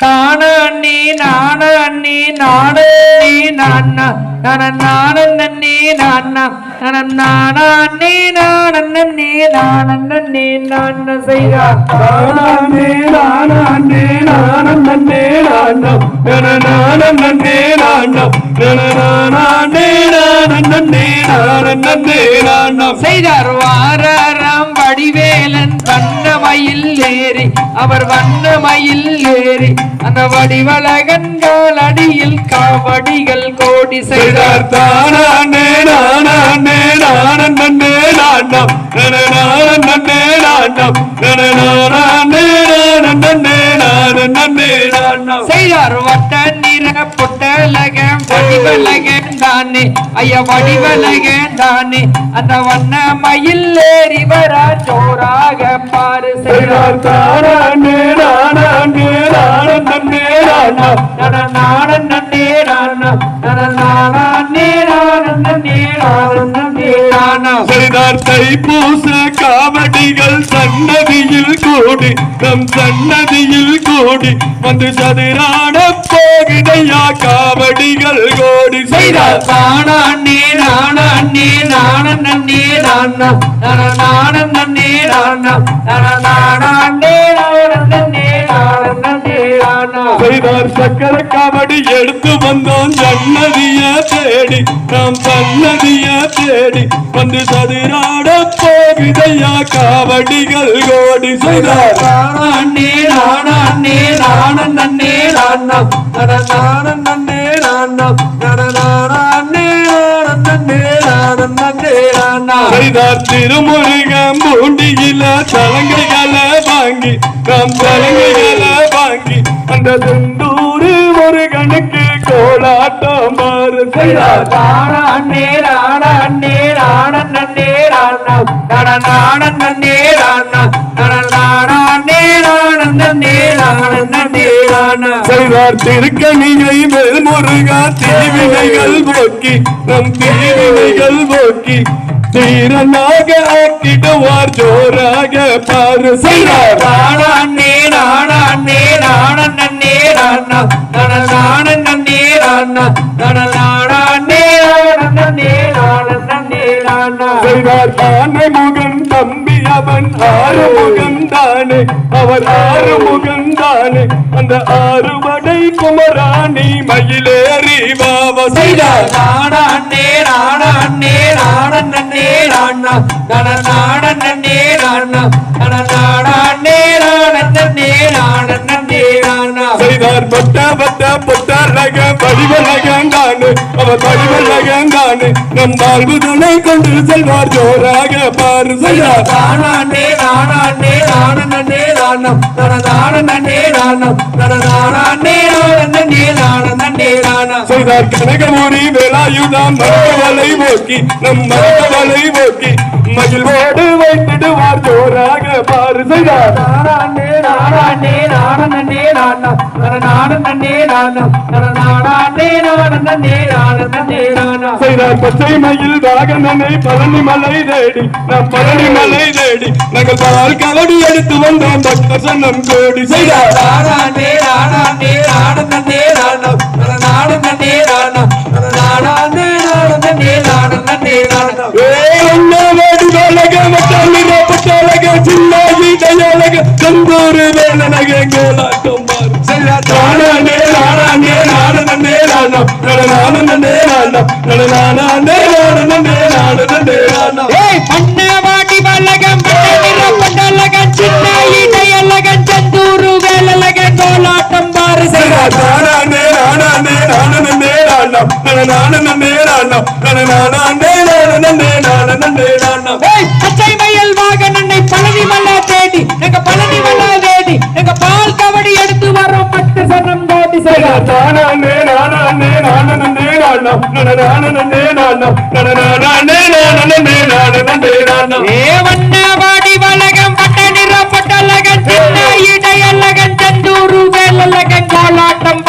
நானு அண்ணி நானு அண்ணி நானு அண்ணி நானா நன நானு அண்ணி நானா நன நானா அண்ணி நானு அண்ணி நானு அண்ணி நான செய்தார் நானே நானே நானே நானம் நானே நானம் நானே நானே நானே நானம் செய்தார் வாராராம் அவர் வண்ணமயில் ஏறி அந்த வடிவழகன்கள் அடியில் காவடிகள் கோடி செய்தார் தானே நானே நானே நானம் நானே நானம் நானே நானே நானே நானம் செய்தார் வட்ட நிற புட்டலகம் வடிவலகம் தானே? ஐயா வடிவலகம் தானே? அந்த வண்ண மயில் ஏறி வரா சோராக பாரு செய்தார் செய்தார் தானே நானே நாடன் நன்னே நானா நன நானே. செய்தார் தைப்பூச காவடிகள் சன்னதியில் கூடி நம் சன்னதியில் கூடி வந்து சதுரான போகிடையா காவடிகள் கோடி. செய்தார் செய்தார் தானே நானே நானன் நன்னே நானா நன நாடன் நன்னே நானா நன நானே வந்தார் சக்கர காவடி எடுத்து வந்தோம் சன்னதிய தேடி நாம் சன்னதிய தேடி வந்து சதிராட போகுதையா காவடிகள் கோடி. செய்தார் நானே நானே நானன் நன்னே நானா நன நாடன் நன்னே நானா நானே நாடன் நன்னே நாடன் நன்னே நானா செய்தார் திருமுருகம் பூண்டியில தலங்கைகளை வாங்கி நாம் சலங்கைகளை வாங்கி அந்த செந்தூரு கோலாட்டம் நன்னே நாடன் நன்னே நானா செய்தார் திருக்கணியை மேல் முருகா தீவினைகள் போக்கி நம் தீவினைகள் போக்கி தீரனாக ஆக்கிடுவார் ஜோராக பாரு. செய்தார் நானே நானே செய்தார் ஆனை முகன் தம்பி அவன் ஆறு முகன் தானே. அவர் ஆறு முகன் தானே. அந்த ஆறுபடை குமராணி மயிலேறி வாவ செய்தார் நானே நானே நானன் நன்னே நானா நன நாடன் நன்னே நானா நன நானே நாடன் நன்னே நாடன் நன்னே நானா செய்தார் பட்ட பட்ட புத்தரக படிவலகம் தானே அவர் படிவலகம் தானே நம் வாழ்வு துணை கொண்டு செல்வார். ஜோராக பாரு செய்தார் நானே நானே நானன் நன்னே நானம் நன நாடன் நன்னே நானம் நன நாடன் நாடன் செய்தார் கனகமுரி வேலாயுதம் மரவலை போக்கி நம் மரவலை போக்கி மகிழ் ஓடு வைத்திடுவார் ஜோராக பாரு செய்தார். நானம் நன நாடன் நன்னே நானம் நன. நானே நாடன் நாடன் செய்தார் பச்சை மயில் வாகனனை பழனி மலை தேடி நம் பழனி மலை தேடி நாங்கள் பால் கவடி எடுத்து வந்தோம் பக்த சன்னம் கோடி செய்தார். நானே நானே பட்டாலக சின்னாகி தயாலக கந்தூரு வேலனக கோலாட்டம் பாரு செய்தார் நானே நானே நானே நானம் நானே நானம் நானே நானே நானே நானம் ஏய் பண்ணவாடி வல்லகம் பட்டநிற பட்டலகம் சின்ன இடையலகம் சந்தூரு வேலலகம் கோலாட்டம் பாரு செய்தார் நானே நானே நானே நானம் சனம் கோடி செய்தார் நானே நானே நானே நானம் நானே நானம் நானே நானே நானே நானம் ஏ வண்ணவாடி வலகம் பட்டநிற பட்டலகம் சின்ன இடையலகம் சந்தூரு வேலலகம் கோலாட்டம்